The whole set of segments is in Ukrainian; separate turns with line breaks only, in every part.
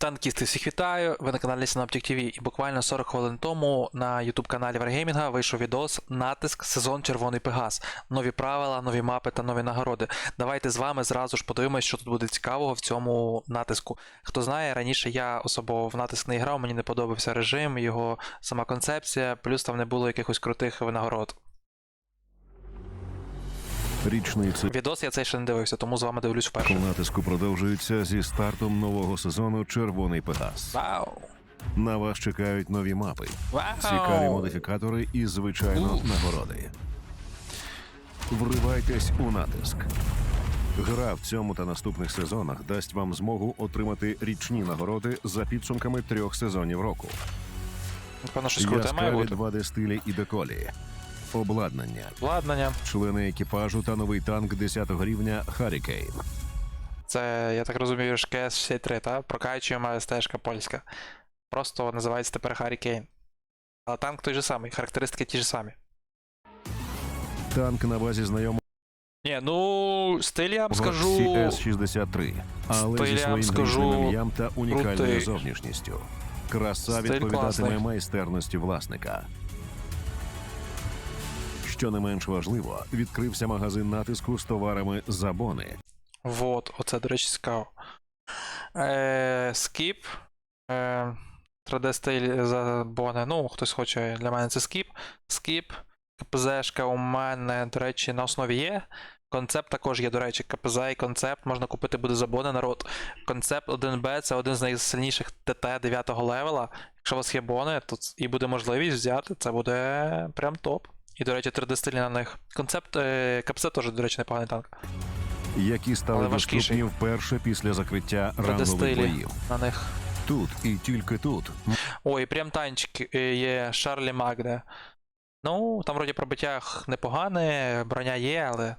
Танкісти, всіх вітаю! Ви на каналі Synaptic TV. І буквально 40 хвилин тому на YouTube каналі Wargaming вийшов відос Натиск сезон Червоний Пегас. Нові правила, нові мапи та нові нагороди. Давайте з вами зразу ж подивимось, що тут буде цікавого в цьому натиску. Хто знає, раніше я особо в натиск не грав, мені не подобався режим, його сама концепція, плюс там не було якихось крутих винагород.
Річний цикл
Відос я цей ще не дивився, тому з вами дивлюсь вперше.
натиску продовжується зі стартом нового сезону Червоний Пегас.
Вау!
На вас чекають нові мапи,
Вау!
цікаві модифікатори і, звичайно,
Ух.
нагороди. Вривайтесь у натиск. Гра в цьому та наступних сезонах дасть вам змогу отримати річні нагороди за підсумками трьох сезонів року.
Напевно, щось круте має
Яскраві
бути.
2D стилі і деколі, обладнання,
Обладнання.
члени екіпажу та новий танк 10 рівня Харікейн.
Це, я так розумію, ж КС-63, та? Прокачуємо стежка польська. Просто називається тепер Hurricane. Але танк той же самий, характеристики ті ж самі.
Танк на базі знайомого
Ні, ну, стиль я вам скажу.
CS-63, але
Стиль,
зі
я вам
своїм
скажу,
грізним ім'ям та унікальною
крутий.
зовнішністю. Краса
Стиль
відповідатиме
класний.
майстерності власника. Що не менш важливо, відкрився магазин натиску з товарами Забони.
Вот, оце, до речі, цікаво. Е, скіп. Е, 3D стиль за боне. Ну, хтось хоче, для мене це скіп. Скіп. КПЗшка у мене, до речі, на основі є. Концепт також є, до речі, КПЗ і концепт можна купити буде за бони народ. Концепт 1Б це один з найсильніших ТТ 9 левела. Якщо у вас є бони, то і буде можливість взяти, це буде прям топ. І, до речі, 3D стилі на них. Концепт е, КПЗ теж, до речі, непоганий танк.
які стали
Але важкіший.
доступні вперше після закриття
3D
рангових
стилі
боїв.
на них.
Тут і тільки тут
Ой, прям танчик е, є Шарлі Магде. Ну, там вроді пробиття х- непогане, броня є, але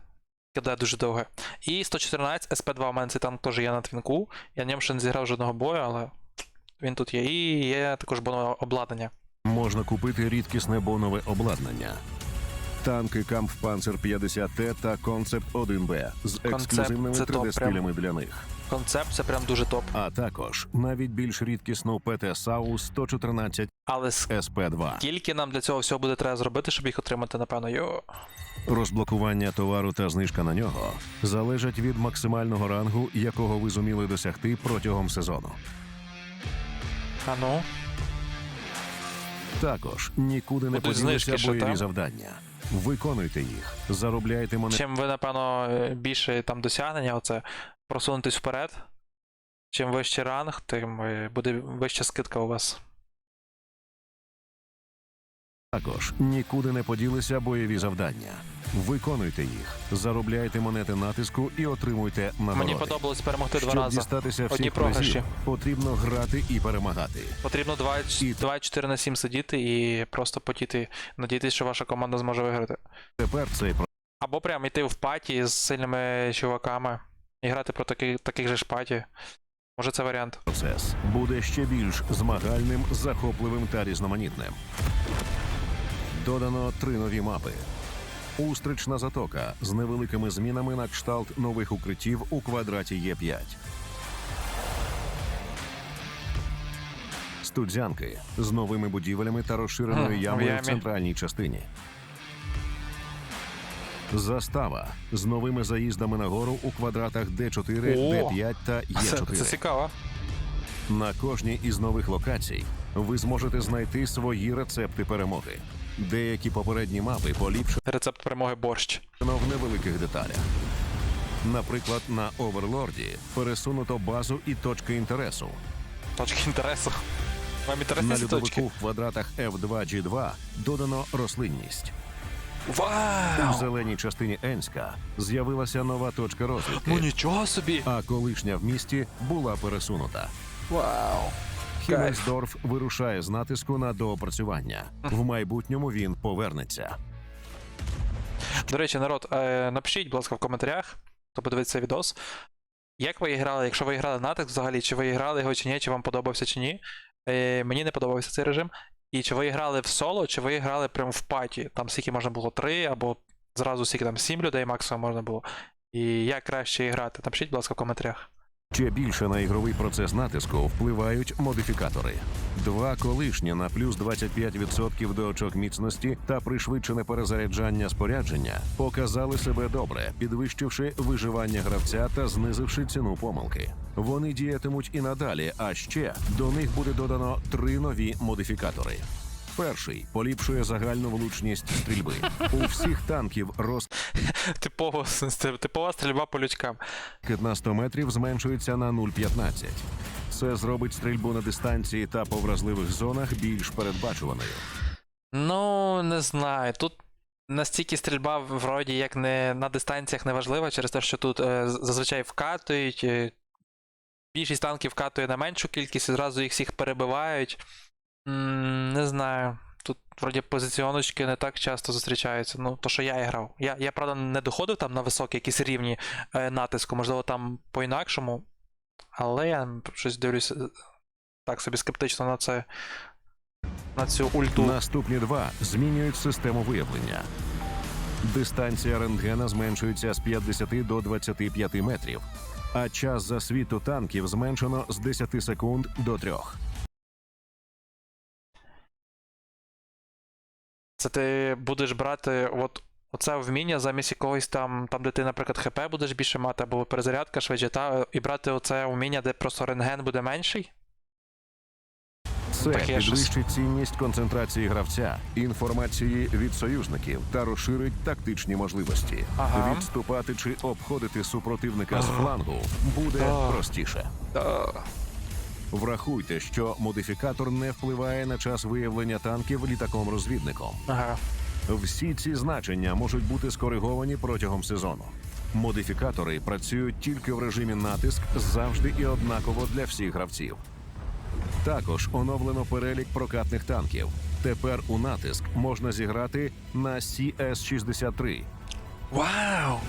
кидає дуже довго. І 114 СП2 у мене цей танк теж є на твінку. Я на ньому ще не зіграв жодного бою, але він тут є. І є також бонове обладнання.
можна купити рідкісне бонове обладнання. Танки Kampfpanzer 50T та Concept 1B з
Концепт
ексклюзивними
це
3D-стилями для них.
Концепт це прям дуже топ.
А також навіть більш рідкісну ПТ САУ 114
Але
СП2.
скільки нам для цього всього буде треба зробити, щоб їх отримати, напевно, йо.
Розблокування товару та знижка на нього залежать від максимального рангу, якого ви зуміли досягти протягом сезону.
А ну.
Також нікуди не
Будуть
поділися
знижки ще,
бойові завдання. Виконуйте їх, заробляйте монети.
Чим ви, напевно, е, більше там досягнення, оце просунутись вперед. Чим вищий ранг, тим е, буде вища скидка у вас.
Також нікуди не поділися бойові завдання. Виконуйте їх, заробляйте монети натиску і отримуйте нагороди.
Мені подобалось перемогти два
Щоб
рази.
дістатися всіх призів, потрібно грати і перемагати.
Потрібно 2
І-
4 на 7 сидіти і просто потіти, надіятися, що ваша команда зможе виграти.
Тепер цей
Або прям йти в паті з сильними чуваками і грати проти таких, таких же ж паті. Може це варіант.
процес буде ще більш змагальним, захопливим та різноманітним. Додано три нові мапи. Устрична затока з невеликими змінами на кшталт нових укриттів у квадраті Є5. Студзянки з новими будівлями та розширеною ямою в центральній частині. Застава з новими заїздами на гору у квадратах Д4, Д5 та
Це,
Є4.
це цікаво.
На кожній із нових локацій ви зможете знайти свої рецепти перемоги. Деякі попередні мапи поліпшено
Рецепт перемоги борщ.
в невеликих деталях. Наприклад, на Оверлорді пересунуто базу і точки інтересу.
Точки інтересу. Вам інтересні
На
ці точки?
льодовику в квадратах F2G2 додано рослинність. У
Вау!
зеленій частині Енська з'явилася нова точка розвідки,
Ну нічого собі!
а колишня в місті була пересунута.
Вау!
Хімельсдорф вирушає з натиску на доопрацювання. В майбутньому він повернеться.
До речі, народ, е, напишіть, будь ласка, в коментарях, хто подивиться цей відос. Як ви грали, якщо ви грали натиск взагалі, чи ви грали його чи ні, чи вам подобався чи ні. Е, мені не подобався цей режим. І чи ви грали в соло, чи ви грали прямо в паті. Там скільки можна було 3, або зразу скільки там 7 людей максимум можна було. І як краще грати? Напишіть, будь ласка, в коментарях.
Ще більше на ігровий процес натиску впливають модифікатори. Два колишні на плюс 25% до очок міцності та пришвидшене перезаряджання спорядження показали себе добре, підвищивши виживання гравця та знизивши ціну помилки. Вони діятимуть і надалі, а ще до них буде додано три нові модифікатори. Перший поліпшує загальну влучність стрільби. У всіх танків
Типово, типова стрільба по людькам.
розкид на 100 метрів зменшується на 0,15. Це зробить стрільбу на дистанції та по вразливих зонах більш передбачуваною.
Ну, не знаю. Тут настільки стрільба вроді як не на дистанціях не важлива, через те, що тут е, зазвичай вкатують. е, більшість танків вкатує на меншу кількість і зразу їх всіх перебивають. Не знаю. Тут вроді позиціоночки не так часто зустрічаються. Ну, то, що я і грав. Я, я правда, не доходив там на високі якісь рівні е, натиску, можливо, там по-інакшому. Але я щось дивлюся е, так собі скептично на це. На цю ульту.
Наступні два змінюють систему виявлення. Дистанція рентгена зменшується з 50 до 25 метрів, а час засвіту танків зменшено з 10 секунд до 3.
Це ти будеш брати от оце вміння замість якогось там, там, де ти, наприклад, ХП будеш більше мати, або перезарядка швидше, та, і брати оце вміння, де просто рентген буде менший.
Це підвищить цінність концентрації гравця, інформації від союзників та розширить тактичні можливості.
Ага.
Відступати чи обходити супротивника з флангу буде
Так.
простіше. Врахуйте, що модифікатор не впливає на час виявлення танків літаком-розвідником.
Ага.
Всі ці значення можуть бути скориговані протягом сезону. Модифікатори працюють тільки в режимі натиск завжди і однаково для всіх гравців. Також оновлено перелік прокатних танків. Тепер у натиск можна зіграти на CS-63,
Вау!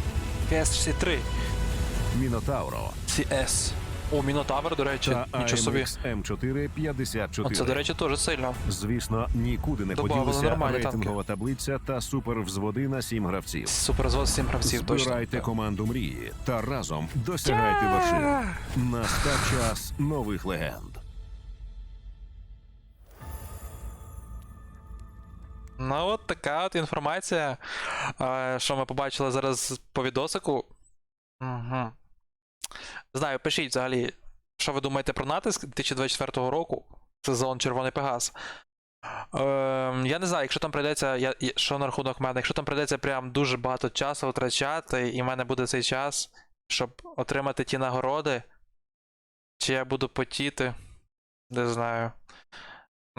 PS63.
Мінотавро
CS. О, Мінотавр, до речі, нічого собі.
AMX M454.
Оце, до речі, теж сильно.
Звісно, нікуди не
Добавили
поділися рейтингова таблиця та супервзводи на сім гравців.
Суперзвод 7 гравців, точно.
Збирайте команду мрії та разом досягайте вершин. Настав час нових легенд.
Ну, от така от інформація, е, що ми побачили зараз по відосику. Угу. Знаю, пишіть взагалі, що ви думаєте про натиск 2024 року, сезон Червоний Пегас. Ем, я не знаю, якщо там прийдеться, я- що на рахунок мене, якщо там прийдеться прям дуже багато часу втрачати, і в мене буде цей час, щоб отримати ті нагороди, чи я буду потіти, не знаю.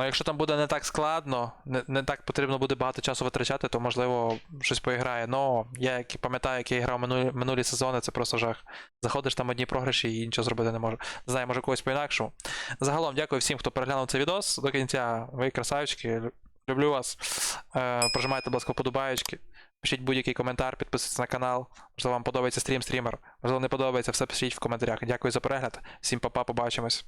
Ну, якщо там буде не так складно, не, не так потрібно буде багато часу витрачати, то можливо щось поіграє. Ну, я як пам'ятаю, як я грав минулі, минулі сезони, це просто жах. Заходиш там одні програші і нічого зробити не можу. Не знаю, може когось по-інакшому. Загалом, дякую всім, хто переглянув цей відос до кінця. Ви красавчики, люблю вас. Е, прожимайте, будь ласка, вподобаєчки. Пишіть будь-який коментар, підписуйтесь на канал. Можливо, вам подобається стрім стрімер. Можливо, не подобається, все пишіть в коментарях. Дякую за перегляд. Всім па-па, побачимось.